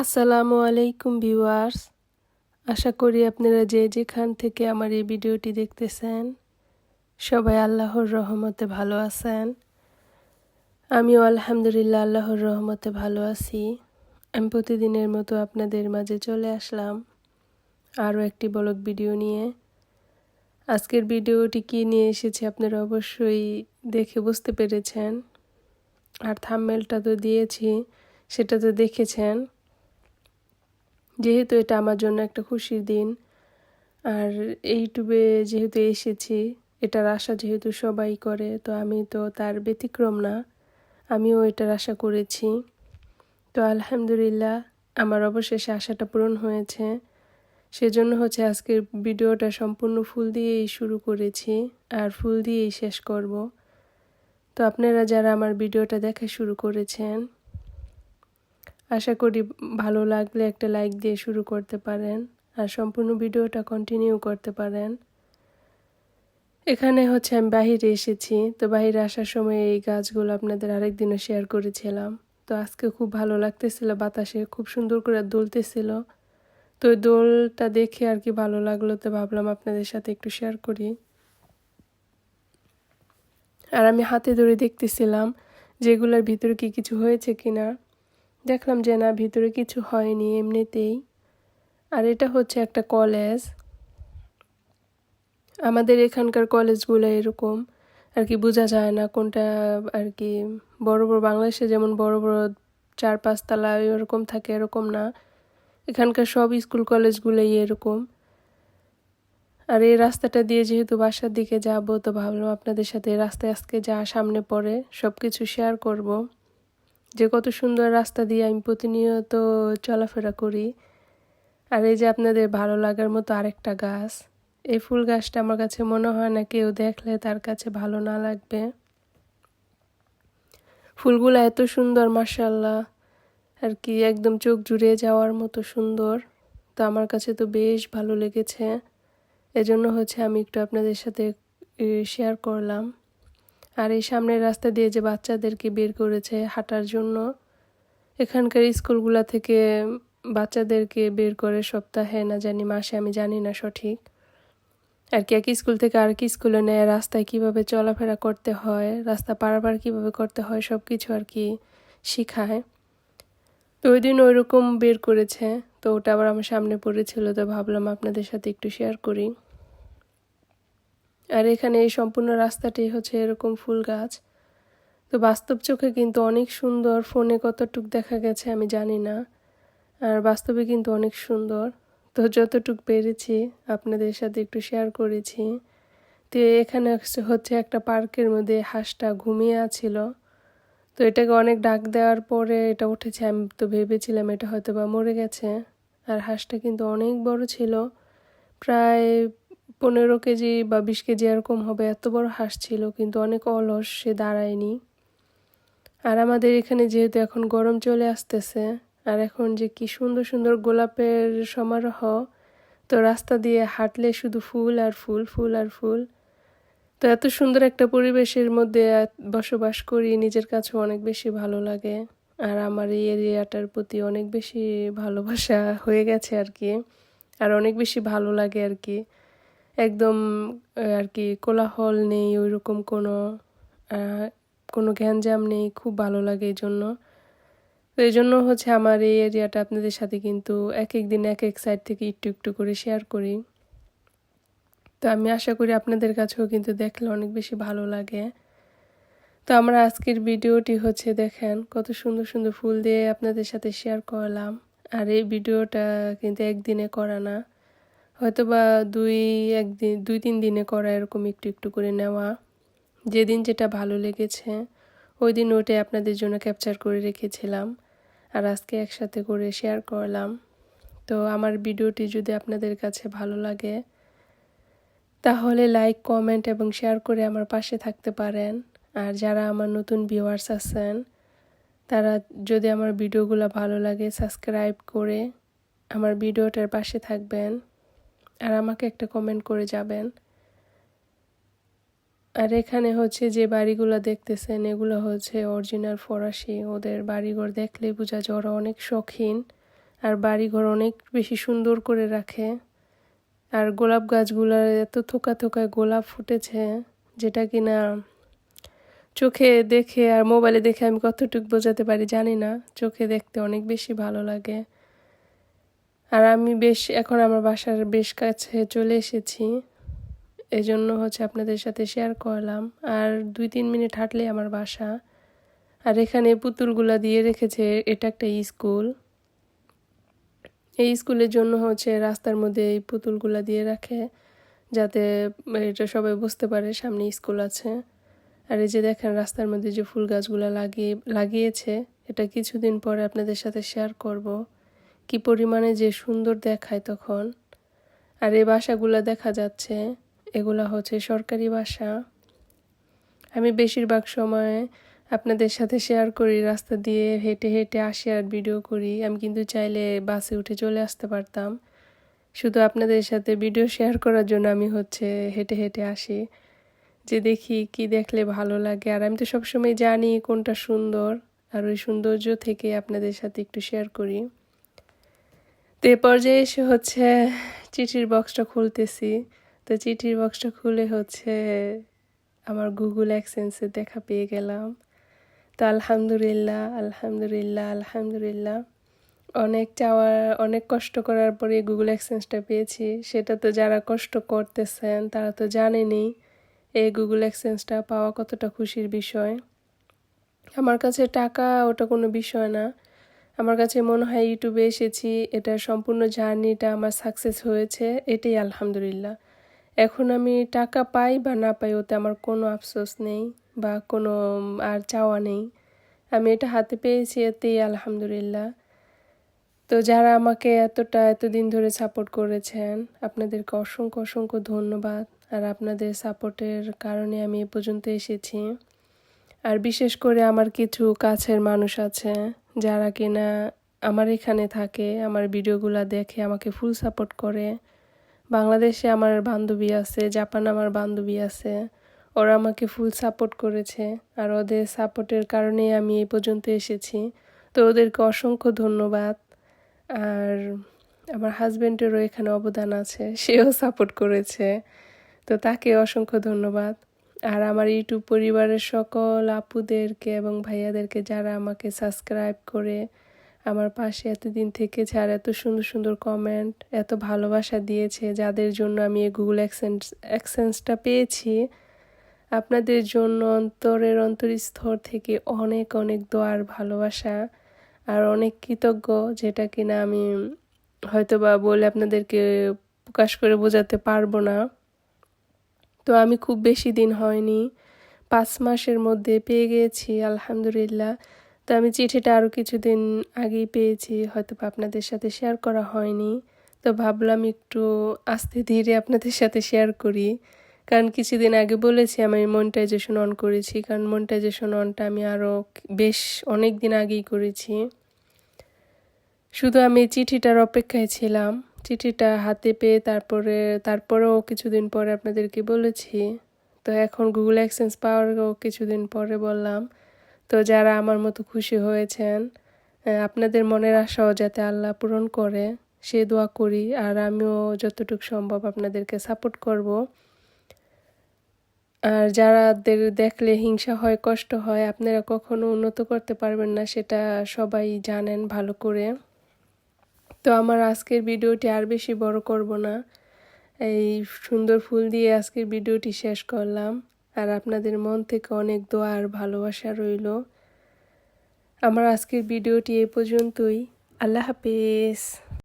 আসসালামু আলাইকুম ভিউয়ার্স। আশা করি আপনারা যে যেখান থেকে আমার এই ভিডিওটি দেখতেছেন, সবাই আল্লাহর রহমতে ভালো আছেন। আমিও আলহামদুলিল্লাহ আল্লাহর রহমতে ভালো আছি। আমি প্রতিদিনের মতো আপনাদের মাঝে চলে আসলাম আরও একটি বলক ভিডিও নিয়ে। আজকের ভিডিওটি কী নিয়ে এসেছি আপনারা অবশ্যই দেখে বুঝতে পেরেছেন। আর থাম্মেলটা তো দিয়েছি, সেটা তো দেখেছেন। যেহেতু এটা আমার জন্য একটা খুশির দিন, আর ইউটিউবে যেহেতু এসেছি, এটার আশা যেহেতু সবাই করে, তো আমি তো তার ব্যতিক্রম না, আমিও এটার আশা করেছি। তো আলহামদুলিল্লাহ, আমার অবশেষে আশাটা পূরণ হয়েছে। সেজন্য হচ্ছে আজকের ভিডিওটা সম্পূর্ণ ফুল দিয়েই শুরু করেছি, আর ফুল দিয়েই শেষ করব। তো আপনারা যারা আমার ভিডিওটা দেখা শুরু করেছেন আশা করি ভালো লাগলে একটা লাইক দিয়ে শুরু করতে পারেন আর সম্পূর্ণ ভিডিওটা কন্টিনিউ করতে পারেন। এখানে হচ্ছে আমি বাহিরে এসেছি, তো বাহিরে আসার সময় এই গাছগুলো আপনাদের আরেকদিনও শেয়ার করেছিলাম। তো আজকে খুব ভালো লাগতেছিল, বাতাসে খুব সুন্দর করে দুলতেছিল। তো ওই দোলটা দেখে আর কি ভালো লাগল তো ভাবলাম আপনাদের সাথে একটু শেয়ার করি। আর আমি হাতে ধরে দেখতেছিলাম, যেগুলোর ভিতরে কি কিছু হয়েছে কিনা। দেখলাম যে না, ভিতরে কিছু হয়নি এমনিতেই। আর এটা হচ্ছে একটা কলেজ। আমাদের এখানকার কলেজগুলো এরকম। আর কি বোঝা যায় না কোনটা আর কি বড় বড়, বাংলাদেশে যেমন বড় বড় চার পাঁচতলা এরকম থাকে, এরকম না। এখানকার সব স্কুল কলেজগুলোই এরকম। আর এই রাস্তাটা দিয়ে যেহেতু বাসার দিকে যাব, তো ভাবলাম আপনাদের সাথে রাস্তায় আজকে যা সামনে পড়ে সব কিছু শেয়ার করব। যে কত সুন্দর রাস্তা দিয়ে আমি প্রতিনিয়ত চলাফেরা করি। আর এই যে আপনাদের ভালো লাগার মতো আরেকটা গাছ, এই ফুল গাছটা আমার কাছে মনে হয় না কেউ দেখলে তার কাছে ভালো না লাগবে। ফুলগুলো এত সুন্দর মার্শাল্লাহ আর কি, একদম চোখ জুড়ে যাওয়ার মতো সুন্দর। তো আমার কাছে তো বেশ ভালো লেগেছে। এজন্য হচ্ছে আমি একটু আপনাদের সাথে শেয়ার করলাম। আর এই সামনের রাস্তা দিয়ে যে বাচ্চাদেরকে বের করেছে হাঁটার জন্য, এখানকার স্কুলগুলা থেকে বাচ্চাদেরকে বের করে সপ্তাহে না জানি মাসে, আমি জানি না সঠিক। আর কি, এক স্কুল থেকে আর কি স্কুলে নেয় রাস্তায় কীভাবে চলাফেরা করতে হয়, রাস্তা পারাপার কীভাবে করতে হয় সব কিছু আর কি শিখায়। তো ওই দিন ওইরকম বের করেছে, তো ওটা আবার আমার সামনে পড়েছিল, তো ভাবলাম আপনাদের সাথে একটু শেয়ার করি। আর এখানে এই সম্পূর্ণ রাস্তাটি হচ্ছে এরকম ফুল গাছ। তো বাস্তব চোখে কিন্তু অনেক সুন্দর, ফোনে কতটুক দেখা গেছে আমি জানি না, আর বাস্তবে কিন্তু অনেক সুন্দর। তো যতটুক পেরেছি, আপনাদের সাথে একটু শেয়ার করেছি। তো এখানে হচ্ছে একটা পার্কের মধ্যে হাঁসটা ঘুমিয়ে আছিল। তো এটাকে অনেক ডাক দেওয়ার পরে এটা উঠেছে, আমি তো ভেবেছিলাম এটা হয়তো বা মরে গেছে। আর হাঁসটা কিন্তু অনেক বড় ছিল, প্রায় পনেরো কেজি বা বিশ কেজি এরকম হবে, এত বড় হাঁস ছিল, কিন্তু অনেক অলস, সে দাঁড়ায়নি। আর আমাদের এখানে যেহেতু এখন গরম চলে আসতেছে, আর এখন যে কি সুন্দর সুন্দর গোলাপের সমারোহ, তো রাস্তা দিয়ে হাঁটলে শুধু ফুল আর ফুল ফুল আর ফুল। তো এত সুন্দর একটা পরিবেশের মধ্যে বসবাস করি, নিজের কাছে অনেক বেশি ভালো লাগে, আর আমার এই এরিয়াটার প্রতি অনেক বেশি ভালোবাসা হয়ে গেছে আর কি, আর অনেক বেশি ভালো লাগে আর কি। একদম আর কি, কোলাহল নেই ওই রকম কোনো কোনো গ্যাঞ্জাম নেই, খুব ভালো লাগে এই জন্য তো এই জন্য হচ্ছে আমার এই এরিয়াটা আপনাদের সাথে কিন্তু এক এক দিন, এক এক সাইড থেকে একটু একটু করে শেয়ার করি। তো আমি আশা করি আপনাদের কাছেও কিন্তু দেখলে অনেক বেশি ভালো লাগে। তো আমরা আজকের ভিডিওটি হচ্ছে দেখেন, কত সুন্দর সুন্দর ফুল দিয়ে আপনাদের সাথে শেয়ার করলাম। আর এই ভিডিওটা কিন্তু একদিনে করা না। হয়তো বা দুই একদিন, দুই, তিন দিনে করা এরকম একটু একটু করে নেওয়া। যেদিন যেটা ভালো লেগেছে, ওই দিন ওটাই আপনাদের জন্য ক্যাপচার করে রেখেছিলাম। আর আজকে একসাথে করে শেয়ার করলাম। তো আমার ভিডিওটি যদি আপনাদের কাছে ভালো লাগে, তাহলে লাইক কমেন্ট এবং শেয়ার করে আমার পাশে থাকতে পারেন। আর যারা আমার নতুন ভিউয়ার্স আছেন, তারা যদি আমার ভিডিওগুলো ভালো লাগে সাবস্ক্রাইব করে আমার ভিডিওটার পাশে থাকবেন। আর আমাকে একটা কমেন্ট করে যাবেন। আর এখানে হচ্ছে যে বাড়িগুলো দেখতেছেন, এগুলো হচ্ছে অরিজিনাল ফরাসি। ওদের বাড়িঘর দেখলেই বোঝা যায় ওরা অনেক শৌখিন আর বাড়িঘর অনেক বেশি সুন্দর করে রাখে। আর গোলাপ গাছগুলার এত থোকা থোকায় গোলাপ ফুটেছে যেটা কিনা চোখে দেখে আর মোবাইলে দেখে আমি কতটুকু বোঝাতে পারি জানি না। চোখে দেখতে অনেক বেশি ভালো লাগে। আর আমি বেশ, এখন আমার বাসার বেশ কাছে চলে এসেছি। এজন্য হচ্ছে আপনাদের সাথে শেয়ার করলাম। আর দুই তিন মিনিট হাঁটলে আমার বাসা। আর এখানে পুতুলগুলা দিয়ে রেখেছে, এটা একটা স্কুল। এই স্কুলের জন্য হচ্ছে রাস্তার মধ্যে এই পুতুলগুলা দিয়ে রাখে, যাতে এটা সবাই বুঝতে পারে সামনে স্কুল আছে। আর এই যে দেখেন, রাস্তার মধ্যে যে ফুল গাছগুলো লাগিয়ে, লাগিয়েছে, এটা কিছুদিন পরে আপনাদের সাথে শেয়ার করব। কি পরিমাণে যে সুন্দর দেখায় তখন। আর এই বাসাগুলো দেখা যাচ্ছে, এগুলা হচ্ছে সরকারি বাসা। আমি বেশিরভাগ সময় আপনাদের সাথে শেয়ার করি, রাস্তা দিয়ে হেঁটে হেঁটে আসি আর ভিডিও করি। আমি কিন্তু চাইলে বাসে উঠে চলে আসতে পারতাম। শুধু আপনাদের সাথে ভিডিও শেয়ার করার জন্য আমি হচ্ছে হেঁটে হেঁটে আসি। যে দেখি কি দেখলে ভালো লাগে। আর আমি তো সবসময় জানি কোনটা সুন্দর। আর ওই সৌন্দর্য থেকে আপনাদের সাথে একটু শেয়ার করি। তো এ পর্যায়ে এসে হচ্ছে চিঠির বক্সটা খুলতেছি। তো চিঠির বক্সটা খুলে হচ্ছে আমার গুগল অ্যাক্সেন্সে দেখা পেয়ে গেলাম। তো আলহামদুলিল্লাহ আলহামদুলিল্লাহ আলহামদুলিল্লাহ। অনেক চাওয়ার অনেক কষ্ট করার পরে গুগল অ্যাক্সেন্সটা পেয়েছি। সেটা তো যারা কষ্ট করতেছেন, তারা তো জানেনি এই গুগল অ্যাক্সেন্সটা পাওয়া কতটা খুশির বিষয়। আমার কাছে টাকা ওটা কোনো বিষয় না। আমার কাছে মনে হয় ইউটিউবে এসেছি এটা সম্পূর্ণ জার্নিটা আমার সাকসেস হয়েছে, এটাই আলহামদুলিল্লাহ। এখন আমি টাকা পাই বা না পাই ওতে আমার কোনো আফসোস নেই বা কোনো আর চাওয়া নেই। আমি এটা হাতে পেয়েছি, এতেই আলহামদুলিল্লাহ। তো যারা আমাকে এতটা, এতদিন ধরে সাপোর্ট করেছেন, আপনাদেরকে অসংখ্য অসংখ্য ধন্যবাদ। আর আপনাদের সাপোর্টের কারণে আমি এ পর্যন্ত এসেছি। আর বিশেষ করে আমার কিছু কাছের মানুষ আছে যারা কিনা আমার এখানে থাকে, আমার ভিডিওগুলো দেখে আমাকে ফুল সাপোর্ট করে। বাংলাদেশে আমার বান্ধবী আছে, জাপান আমার বান্ধবী আছে, ওরা আমাকে ফুল সাপোর্ট করেছে। আর ওদের সাপোর্টের কারণেই আমি এই পর্যন্ত এসেছি। তো ওদেরকে অসংখ্য ধন্যবাদ। আর আমার হাজব্যান্ডেরও এখানে অবদান আছে, সেও সাপোর্ট করেছে। তো তাকে অসংখ্য ধন্যবাদ। আর আমার ইউটিউব পরিবারের সকল আপুদেরকে এবং ভাইয়াদেরকে যারা আমাকে সাবস্ক্রাইব করে আমার পাশে এতদিন থেকেছে আর এত সুন্দর সুন্দর কমেন্ট এত ভালোবাসা দিয়েছে, যাদের জন্য আমি এই গুগল অ্যাক্সেন্স অ্যাক্সেন্সটা পেয়েছি, আপনাদের জন্য অন্তরের অন্তরস্থর থেকে অনেক অনেক দোয়ার ভালোবাসা আর অনেক কৃতজ্ঞ, যেটা কিনা আমি হয়তো বা বলে আপনাদেরকে প্রকাশ করে বোঝাতে পারব না। তো আমি খুব বেশি দিন হয়নি। পাঁচ মাসের মধ্যে পেয়ে গিয়েছি, আলহামদুলিল্লাহ। তো আমি চিঠিটা আরও কিছুদিন আগেই পেয়েছি হয়তো আপনাদের সাথে শেয়ার করা হয়নি। তো ভাবলাম একটু আস্তে ধীরে আপনাদের সাথে শেয়ার করি। কারণ কিছুদিন আগে বলেছি, আমি মনিটাইজেশন অন করেছি। কারণ মনিটাইজেশন অনটা আমি আরও বেশ অনেক দিন আগেই করেছি। শুধু আমি চিঠিটার অপেক্ষায় ছিলাম। চিঠিটা হাতে পেয়ে তারপরে, তারপরেও কিছুদিন পরে আপনাদেরকে বলেছি। তো এখন গুগল অ্যাক্সেন্স পাওয়ারও কিছুদিন পরে বললাম। তো যারা আমার মতো খুশি হয়েছেন আপনাদের মনের আশাও যাতে আল্লাহ পূরণ করে, সে দোয়া করি আর আমিও যতটুকু সম্ভব আপনাদেরকে সাপোর্ট করব। আর যারাদের দেখলে হিংসা হয়, কষ্ট হয়, আপনারা কখনো উন্নত করতে পারবেন না, সেটা সবাই জানেন ভালো করে। তো আমার আজকের ভিডিওটি আর বেশি বড় করব না। এই সুন্দর ফুল দিয়ে আজকের ভিডিওটি শেষ করলাম। আর আপনাদের মন থেকে অনেক দোয়া আর ভালোবাসা রইল। আমার আজকের ভিডিওটি এ পর্যন্তই। আল্লাহ হাফেজ।